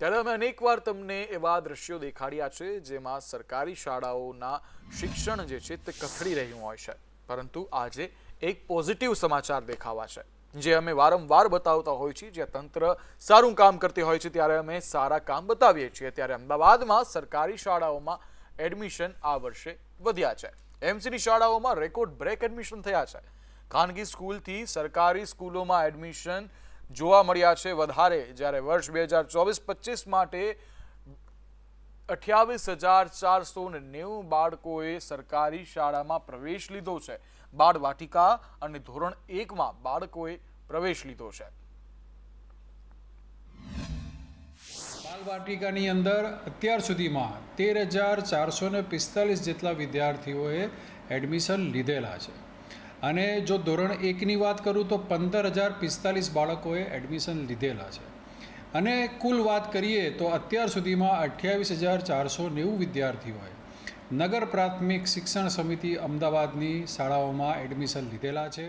ત્યારે અમે અનેકવાર તમને એવા દ્રશ્યો દેખાડ્યા છે જેમાં સરકારી શાળાઓના શિક્ષણ જે છે તે કથળી રહ્યું હોય છે. પરંતુ આજે એક પોઝિટિવ સમાચાર દેખાવા છે, જે અમે વારંવાર બતાવતા હોય છીએ જે તંત્ર સારું કામ કરતી હોય છે, ત્યારે અમે સારા કામ બતાવીએ છીએ. ત્યારે અમદાવાદમાં સરકારી શાળાઓમાં એડમિશન આ વર્ષે વધ્યા છે. એમસીની શાળાઓમાં રેકોર્ડ બ્રેક એડમિશન થયા છે. ખાનગી સ્કૂલથી સરકારી સ્કૂલોમાં એડમિશન જોવા મળ્યા છે વધારે જ્યારે વર્ષ બે હજાર ચોવીસ પચીસ માટે અઠ્યાવીસ હજાર ચારસો ને નેવું બાળકોએ સરકારી શાળામાં પ્રવેશ લીધો છે. બાળ વાટિકા અને ધોરણ એકમાં બાળકોએ પ્રવેશ લીધો છે. બાળવાટિકાની અંદર અત્યાર સુધીમાં તેર હજાર ચારસો ને પિસ્તાલીસ જેટલા વિદ્યાર્થીઓએ એડમિશન લીધેલા છે. અને જો ધોરણ એકની વાત કરું તો પંદર હજાર પિસ્તાલીસ બાળકોએ એડમિશન લીધેલા છે. અને કુલ વાત કરીએ તો અત્યાર સુધીમાં અઠ્યાવીસ હજાર ચારસો નેવું વિદ્યાર્થીઓએ નગર પ્રાથમિક શિક્ષણ સમિતિ અમદાવાદની શાળાઓમાં એડમિશન લીધેલા છે.